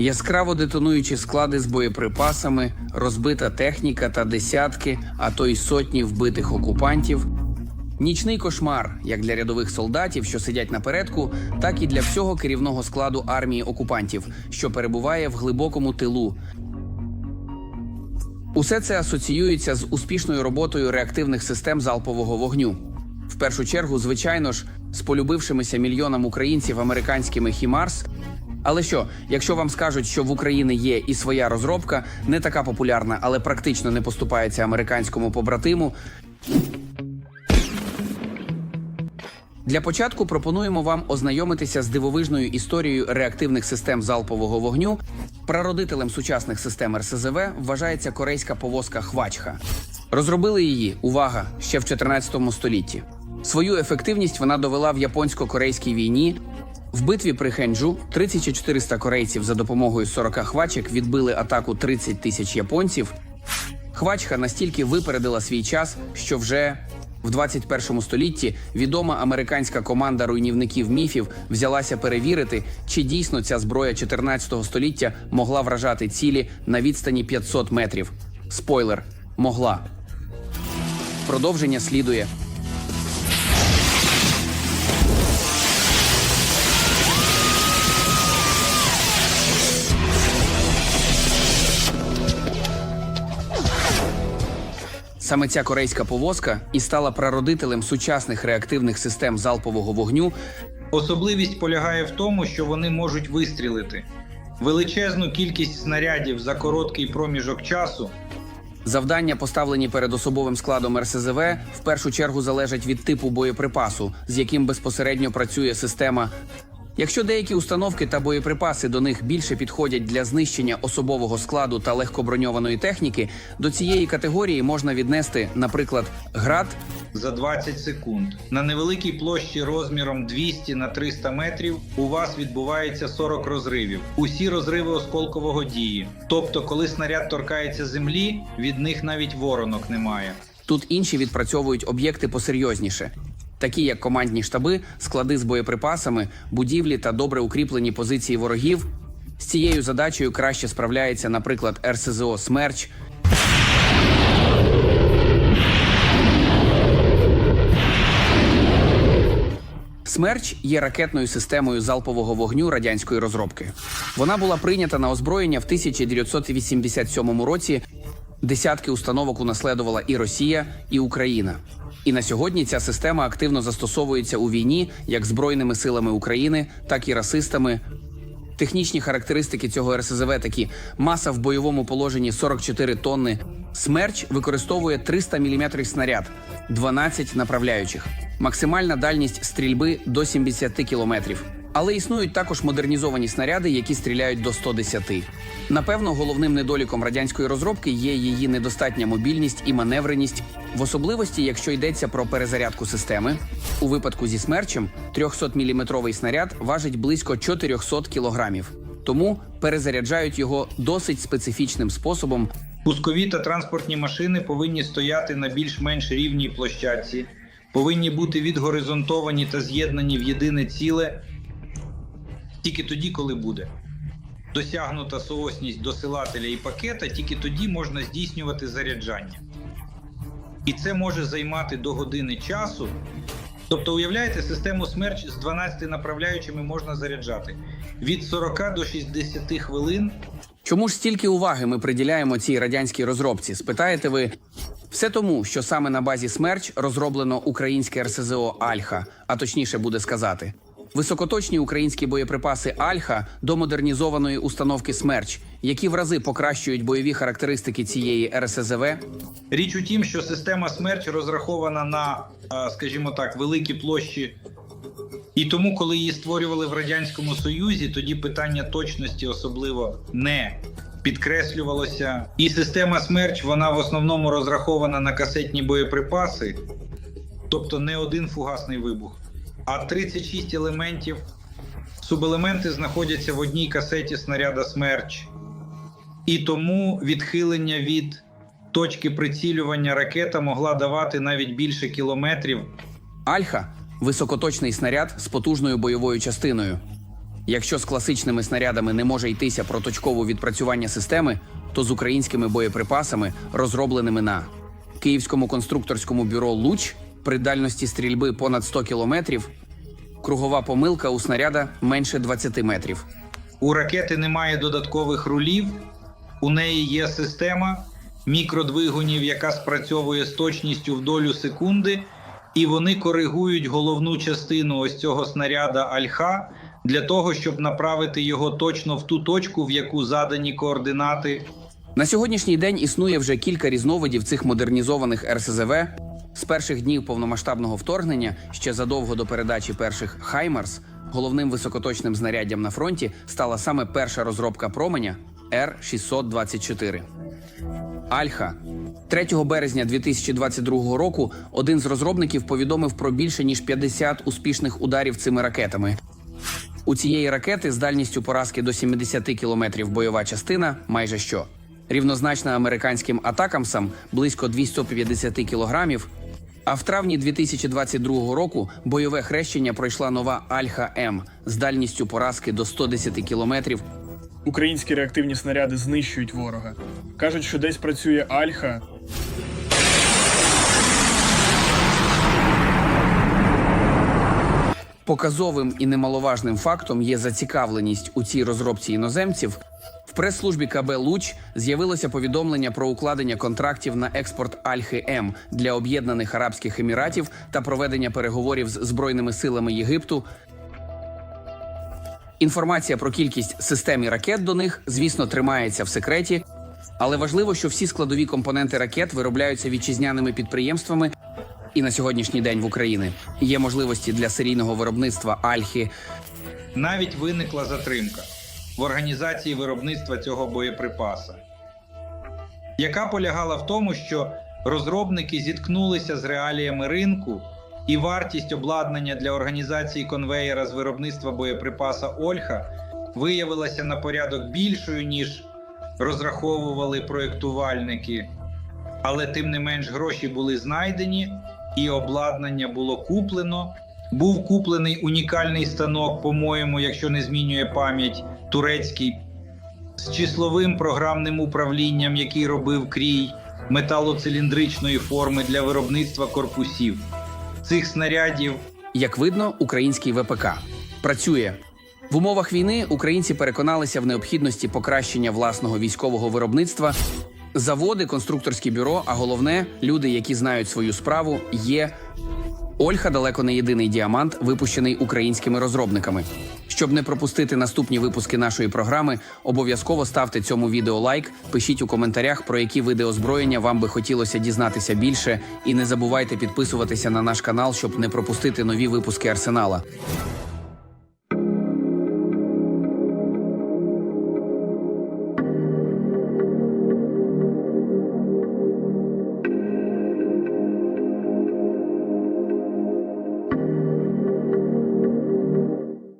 Яскраво детонуючі склади з боєприпасами, розбита техніка та десятки, а то й сотні вбитих окупантів. Нічний кошмар як для рядових солдатів, що сидять напередку, так і для всього керівного складу армії окупантів, що перебуває в глибокому тилу. Усе це асоціюється з успішною роботою реактивних систем залпового вогню. В першу чергу, звичайно ж, з полюбившимися мільйонам українців американськими Хімарс. Але що, якщо вам скажуть, що в Україні є і своя розробка, не така популярна, але практично не поступається американському побратиму, Для початку пропонуємо вам ознайомитися з дивовижною історією реактивних систем залпового вогню. Прародителем сучасних систем РСЗВ вважається корейська повозка Хвачха. Розробили її, увага, ще в 14 столітті. Свою ефективність вона довела в японсько-корейській війні. В битві при Хенджу 3400 корейців за допомогою 40 хвачек відбили атаку 30 тисяч японців. Хвачха настільки випередила свій час, що вже в 21 столітті відома американська команда руйнівників міфів взялася перевірити, чи дійсно ця зброя 14 століття могла вражати цілі на відстані 500 метрів. Спойлер могла. Продовження слідує. Саме ця корейська повозка і стала прародителем сучасних реактивних систем залпового вогню, Особливість полягає в тому, що вони можуть вистрілити величезну кількість снарядів за короткий проміжок часу. Завдання, поставлені перед особовим складом РСЗВ, в першу чергу залежать від типу боєприпасу, з яким безпосередньо працює система. Якщо деякі установки та боєприпаси до них більше підходять для знищення особового складу та легкоброньованої техніки, до цієї категорії можна віднести, наприклад, град, за 20 секунд. На невеликій площі розміром 200 на 300 метрів у вас відбувається 40 розривів. Усі розриви осколкового дії. Тобто, коли снаряд торкається землі, від них навіть воронок немає. Тут інші відпрацьовують об'єкти посерйозніше, такі як командні штаби, склади з боєприпасами, будівлі та добре укріплені позиції ворогів. З цією задачею краще справляється, наприклад, РСЗО Смерч. Смерч є ракетною системою залпового вогню радянської розробки. Вона була прийнята на озброєння в 1987 році. Десятки установок унаследувала і Росія, і Україна. І на сьогодні ця система активно застосовується у війні як збройними силами України, так і расистами. Технічні характеристики цього РСЗВ такі: маса в бойовому положенні 44 тонни. Смерч використовує 300 мм снаряд, 12 направляючих, максимальна дальність стрільби до 70 км. Але існують також модернізовані снаряди, які стріляють до 110. Напевно, головним недоліком радянської розробки є її недостатня мобільність і маневреність, в особливості, якщо йдеться про перезарядку системи. У випадку зі смерчем 300-мм снаряд важить близько 400 кілограмів. Тому перезаряджають його досить специфічним способом. Пускові та транспортні машини повинні стояти на більш-менш рівній площадці, повинні бути відгоризонтовані та з'єднані в єдине ціле тільки тоді, коли буде. Досягнута соосність досилателя і пакета, тільки тоді можна здійснювати заряджання. І це може займати до години часу. Тобто, уявляєте, систему смерч з 12 направляючими можна заряджати від 40 до 60 хвилин Чому ж стільки уваги ми приділяємо цій радянській розробці? Спитаєте ви? Все тому, що саме на базі Смерч розроблено українське РСЗО Альха, а точніше буде сказати. Високоточні українські боєприпаси Альха до модернізованої установки Смерч, які в рази покращують бойові характеристики цієї РСЗВ. Річ у тім, що система смерч розрахована на, е, скажімо так, великі площі. І тому, коли її створювали в Радянському Союзі, тоді питання точності особливо не підкреслювалося. І система смерч вона в основному розрахована на касетні боєприпаси, тобто не один фугасний вибух, а 36 елементів. Субелементи знаходяться в одній касеті снаряда смерч. І тому відхилення від точки прицілювання ракета могла давати навіть більше кілометрів. Альха високоточний снаряд з потужною бойовою частиною. Якщо з класичними снарядами не може йтися про точкове відпрацювання системи, то з українськими боєприпасами, розробленими на Київському конструкторському бюро Луч при дальності стрільби понад 100 кілометрів, кругова помилка у снаряда менше 20 метрів. У ракети немає додаткових рулів, у неї є система мікродвигунів, яка спрацьовує з точністю в долю секунди, і вони коригують головну частину ось цього снаряда Альха для того, щоб направити його точно в ту точку, в яку задані координати. На сьогоднішній день існує вже кілька різновидів цих модернізованих РСЗВ. З перших днів повномасштабного вторгнення, ще задовго до передачі перших Хаймарс, головним високоточним знаряддям на фронті стала саме перша розробка променя Р-624. Альха 3 березня 2022 року один з розробників повідомив про більше ніж 50 успішних ударів цими ракетами. У цієї ракети з дальністю поразки до 70 кілометрів бойова частина майже що. Рівнозначна американським атакамсам близько 250 кілограмів. А в травні 2022 року бойове хрещення пройшла нова Альха М з дальністю поразки до 110 кілометрів. Українські реактивні снаряди знищують ворога. Кажуть, що десь працює Альха. Показовим і немаловажним фактом є зацікавленість у цій розробці іноземців. Прес-службі КБ Луч з'явилося повідомлення про укладення контрактів на експорт Альхи М для Об'єднаних Арабських Еміратів та проведення переговорів з збройними силами Єгипту. Інформація про кількість систем і ракет до них, звісно, тримається в секреті, але важливо, що всі складові компоненти ракет виробляються вітчизняними підприємствами. І на сьогоднішній день в Україні є можливості для серійного виробництва Альхи Навіть виникла затримка в організації виробництва цього боєприпаса, яка полягала в тому, що розробники зіткнулися з реаліями ринку, і вартість обладнання для організації конвеєра з виробництва боєприпаса Ольха виявилася на порядок більшою, ніж розраховували проєктувальники. Але тим не менш гроші були знайдені, і обладнання було куплено. Був куплений унікальний станок, по-моєму, якщо не змінює пам'ять, турецький з числовим програмним управлінням, який робив крій металоциліндричної форми для виробництва корпусів. Цих снарядів Як видно, український ВПК працює в умовах війни. Українці переконалися в необхідності покращення власного військового виробництва. Заводи, конструкторські бюро, а головне, люди, які знають свою справу, є. Ольха далеко не єдиний діамант, випущений українськими розробниками. Щоб не пропустити наступні випуски нашої програми, обов'язково ставте цьому відео лайк, пишіть у коментарях, про які види озброєння вам би хотілося дізнатися більше, і не забувайте підписуватися на наш канал, щоб не пропустити нові випуски арсенала.